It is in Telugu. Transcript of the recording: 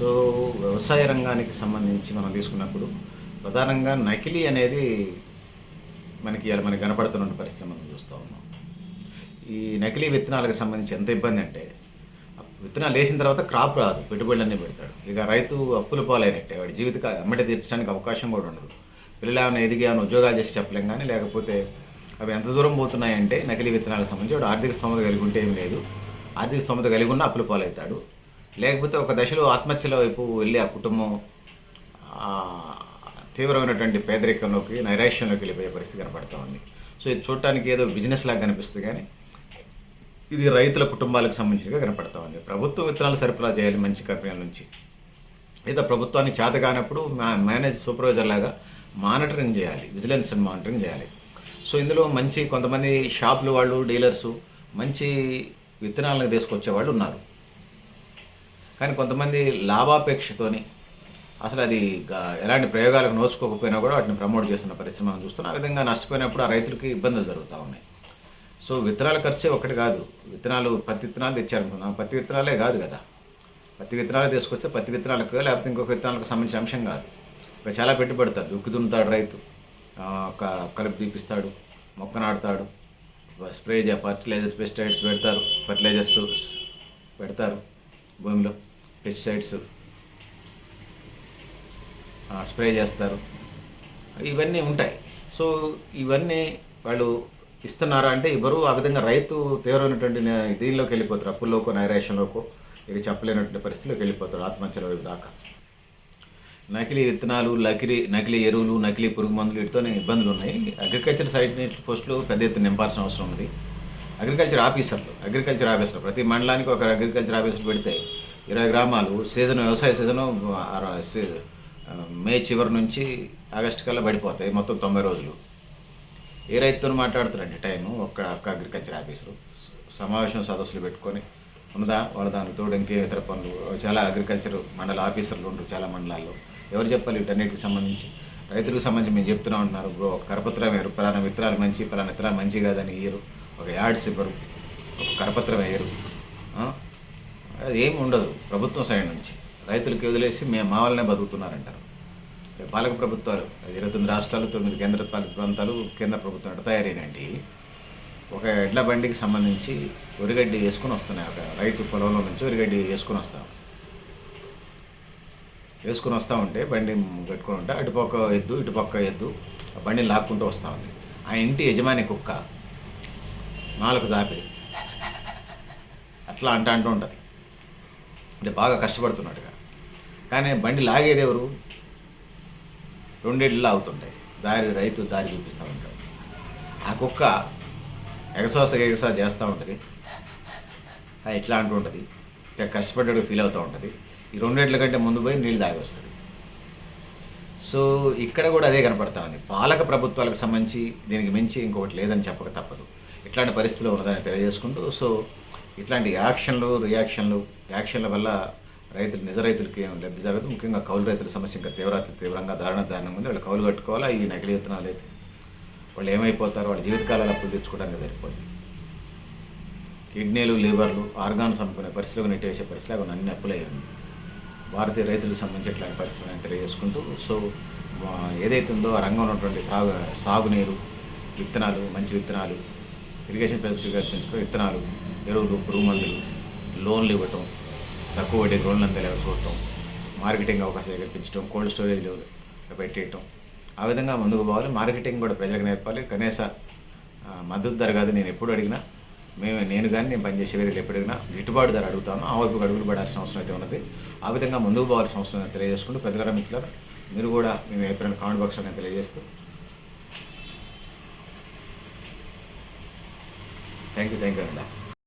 సో వ్యవసాయ రంగానికి సంబంధించి మనం తీసుకున్నప్పుడు ప్రధానంగా నకిలీ అనేది మనకి ఇలా మనకి కనపడుతున్న పరిస్థితి మనం చూస్తూ ఉన్నాం. ఈ నకిలీ విత్తనాలకు సంబంధించి ఎంత ఇబ్బంది అంటే విత్తనాలు వేసిన తర్వాత క్రాప్ రాదు పెట్టుబడులన్నీ పెడతాడు. ఇక రైతు అప్పుల పాలైనట్టే వాడి జీవిత అమ్మటి తీర్చడానికి అవకాశం కూడా ఉండదు. పిల్లలు ఏమైనా ఎదిగి ఏమైనా ఉద్యోగాలు చేసి చెప్పలేం కానీ లేకపోతే అవి ఎంత దూరం పోతున్నాయంటే నకిలీ విత్తనాలకు సంబంధించి వాడు ఆర్థిక స్తోమత కలిగి ఉంటే ఏం లేదు. ఆర్థిక స్తోమత కలిగి ఉన్న అప్పుల పాలవుతాడు. లేకపోతే ఒక దశలో ఆత్మహత్యల వైపు వెళ్ళి ఆ కుటుంబం తీవ్రమైనటువంటి పేదరికంలోకి నైరాశ్యంలోకి వెళ్ళిపోయే పరిస్థితి కనపడతా ఉంది. సో ఇది చూడటానికి ఏదో బిజినెస్ లాగా కనిపిస్తుంది కానీ ఇది రైతుల కుటుంబాలకు సంబంధించినగా కనపడతా ఉంది. ప్రభుత్వం విత్తనాలు సరఫరా చేయాలి మంచి కంపెనీల నుంచి. లేదా ప్రభుత్వానికి చేత కానప్పుడు మా మేనేజ్ సూపర్వైజర్ లాగా మానిటరింగ్ చేయాలి విజిలెన్స్ అండ్ మానిటరింగ్ చేయాలి. సో ఇందులో మంచి కొంతమంది షాపులు వాళ్ళు డీలర్సు మంచి విత్తనాలను తీసుకొచ్చే వాళ్ళు ఉన్నారు. కానీ కొంతమంది లాభాపేక్షతోని అసలు అది ఎలాంటి ప్రయోగాలకు నోచుకోకపోయినా కూడా వాటిని ప్రమోట్ చేస్తున్న పరిస్థితి మనం చూస్తున్నాం. ఆ విధంగా నష్టపోయినప్పుడు ఆ రైతులకి ఇబ్బందులు జరుగుతూ ఉన్నాయి. సో విత్తనాల ఖర్చే ఒకటి కాదు. విత్తనాలు పత్తి విత్తనాలు తెచ్చారనుకుందాం. పత్తి విత్తనాలే కాదు కదా. పత్తి విత్తనాలు తీసుకొస్తే పత్తి విత్తనాలకు లేకపోతే ఇంకొక విత్తనాలకు సంబంధించిన అంశం కాదు. ఇక్కడ చాలా పెట్టుబడతాడు దుక్కు దున్నుతాడు రైతు ఒక కలుపు తీపిస్తాడు. మొక్క నాడుతాడు స్ప్రే చే ఫర్టిలైజర్ పెస్టిసైడ్స్ పెడతారు. ఫర్టిలైజర్స్ పెడతారు భూమిలో. పెస్టిసైడ్స్ స్ప్రే చేస్తారు. ఇవన్నీ ఉంటాయి. సో ఇవన్నీ వాళ్ళు ఇస్తున్నారా అంటే ఇవ్వరు ఆ విధంగా రైతు తీవ్రమైనటువంటి దీనిలోకి వెళ్ళిపోతారు. అప్పుల్లోకో నైరాశ్యంలోకో ఇక చెప్పలేనటువంటి పరిస్థితిలోకి వెళ్ళిపోతారు ఆత్మహత్యల వైపు దాకా. నకిలీ విత్తనాలు నకిలీ నకిలీ ఎరువులు నకిలీ పురుగు మందులు వీటితోనే ఇబ్బందులు ఉన్నాయి. అగ్రికల్చర్ సైడ్ పోస్టులు పెద్ద ఎత్తున నింపాల్సిన అవసరం ఉంది. అగ్రికల్చర్ ఆఫీసర్లు అగ్రికల్చర్ ఆఫీసర్లు ప్రతి మండలానికి ఒక అగ్రికల్చర్ ఆఫీసర్ పెడితే ఇరవై గ్రామాలు సీజన్ వ్యవసాయ సీజను మే చివరి నుంచి ఆగస్టు కల్లా పడిపోతాయి మొత్తం తొంభై రోజులు. ఏ రైతుతో మాట్లాడుతారండి టైము ఒక్క ఒక్క అగ్రికల్చర్ ఆఫీసరు సమావేశం సదస్సులు పెట్టుకొని ఉన్నదా? వాళ్ళ దానికి తోడు ఇంకే ఇతర పనులు. చాలా అగ్రికల్చర్ మండల ఆఫీసర్లు ఉంటారు చాలా మండలాల్లో. ఎవరు చెప్పాలి వీటన్నిటికి సంబంధించి? రైతులకు సంబంధించి మేము చెప్తున్నా ఉంటున్నారు. బ్రో ఒక కరపత్రం వేయరు. పలానా విత్తనాలు మంచి పలానా విత్తనాలు మంచి కాదని ఇయ్యరు. ఒక యాడ్స్ ఇవ్వరు. ఒక కరపత్రం వేయరు. అది ఏమి ఉండదు ప్రభుత్వం సైడ్ నుంచి. రైతులకి వదిలేసి మేము మా వాళ్ళనే బతుకుతున్నారంటారు. పాలక ప్రభుత్వాలు ఇరవై తొమ్మిది రాష్ట్రాలు తొమ్మిది కేంద్ర పాలిత ప్రాంతాలు కేంద్ర ప్రభుత్వం ఎట్ట తయారైనండి ఒక ఎడ్ల బండికి సంబంధించి వరిగడ్డి వేసుకొని వస్తున్నాయి. ఒక రైతు పొలంలో నుంచి వరిగడ్డి వేసుకొని వస్తాం. వేసుకొని వస్తూ ఉంటే బండి పెట్టుకొని ఉంటే అటుపక్క ఎద్దు ఇటుపక్క ఎద్దు ఆ బండిని లాక్కుంటూ వస్తూ ఉంది. ఆ ఇంటి యజమాని కుక్క నాలుగు దాపి అట్లా అంట అంటూ ఉంటుంది. అంటే బాగా కష్టపడుతున్నాడుగా. కానీ బండి లాగేది ఎవరు? రెండేళ్ళు అవుతుంటాయి దారి రైతు దారి చూపిస్తూ ఉంటాడు ఆ కుక్క ఎగసాస ఎగసా చేస్తూ ఉంటుంది. అది ఇట్లా అంటూ ఉంటుంది. కష్టపడ్డాడు ఫీల్ అవుతూ ఉంటుంది. ఈ రెండేళ్ళ కంటే ముందు పోయి నీళ్ళు తాగి వస్తుంది. సో ఇక్కడ కూడా అదే కనపడతా ఉంది. పాలక ప్రభుత్వాలకు సంబంధించి దీనికి మించి ఇంకొకటి లేదని చెప్పక తప్పదు. ఇట్లాంటి పరిస్థితులు ఉన్నదని తెలియజేసుకుంటూ సో ఇట్లాంటి యాక్షన్లు రియాక్షన్లు యాక్షన్ల వల్ల రైతులు నిజ రైతులకి ఏం లబ్ధి జరగదు. ముఖ్యంగా కౌలు రైతుల సమస్య ఇంకా తీవ్రత తీవ్రంగా దారుణ దారుణంగా ఉంది. వాళ్ళు కౌలు కట్టుకోవాలా? ఇవి నకిలీ విత్తనాలు అయితే వాళ్ళు ఏమైపోతారు? వాళ్ళ జీవితకాలాలు అప్పులు తెచ్చుకోవడానికి సరిపోతుంది కిడ్నీలు లివర్లు ఆర్గాన్స్ అమ్ముకునే పరిస్థితిలో నెట్టేసే పరిస్థితిలో అన్ని అప్పులయ్యాయి భారతీయ రైతులకు సంబంధించి ఇట్లాంటి పరిస్థితులను తెలియజేసుకుంటూ సో ఏదైతే ఉందో ఆ రంగంలో ఉన్నటువంటి త్రాగు సాగునీరు విత్తనాలు మంచి విత్తనాలు ఇరిగేషన్ ఫెసిలిటీ పెంచుకో విత్తనాలు ఎరువులు పురుగు మందులు లోన్లు ఇవ్వటం తక్కువ వడ్డీ లోన్లు అందేలా చూడటం మార్కెటింగ్ అవకాశాలు కల్పించడం కోల్డ్ స్టోరేజ్లు పెట్టేయటం. ఆ విధంగా ముందుకు పోవాలి. మార్కెటింగ్ కూడా ప్రజలకు నేర్పాలి. కనీస మద్దతు ధర కాదు. నేను ఎప్పుడు అడిగినా మేము నేను కానీ నేను పనిచేసే వేదికలు ఎప్పుడు అడిగినా గిట్టుబాటు ధర అడుగుతాను. ఆ వైపు అడుగులు పడాల్సిన అవసరం అయితే ఉన్నది. ఆ విధంగా ముందుకు పోవాల్సిన అవసరం తెలియజేసుకుంటూ పెద్దల మిత్రులు మీరు కూడా మేము ఎప్పుడైనా కామెంట్ బాక్స్ అనేది తెలియజేస్తూ. థ్యాంక్ యూ థ్యాంక్ యూ అండి